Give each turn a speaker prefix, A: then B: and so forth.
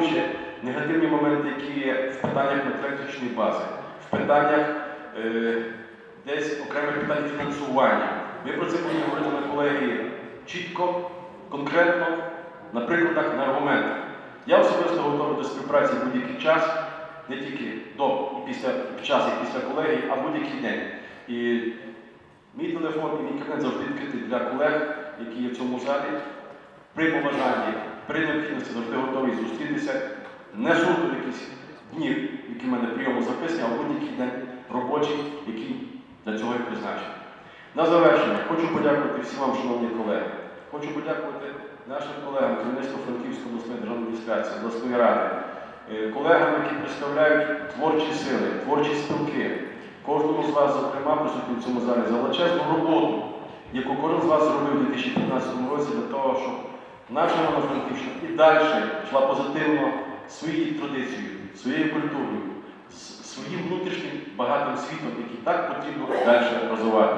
A: враховуючи негативні моменти, які є в питаннях матеріально-технічної бази, в питаннях е, десь окремих питань фінансування. Ви про це повинні говорити на колегії чітко, конкретно, на прикладах, на аргументах. Я особисто готовий до співпраці в будь-який час, не тільки до і після і час і після колегії, а будь-який день. І мій телефон і мій кабінет завжди відкритий для колег, які є в цьому залі. При побажанні, при необхідності завжди готовий зустрітися. Не в якісь дні, які в мене прийому записані, а будь-який день робочий, який для цього і призначений. На завершення хочу подякувати всім вам, шановні колеги. Хочу подякувати нашим колегам керівництва Франківської обласної державної адміністрації, обласної ради, е, колегам, які представляють творчі сили, творчі спілки. Кожному з вас, зокрема, присутнім в цьому залі, за величезну роботу, яку кожен з вас зробив у 2015 році для того, щоб наша Івано-Франківщина і далі йшла позитивно своєю традицією, своєю культурою, своїм внутрішнім багатим світом, який так потрібно далі розвивати.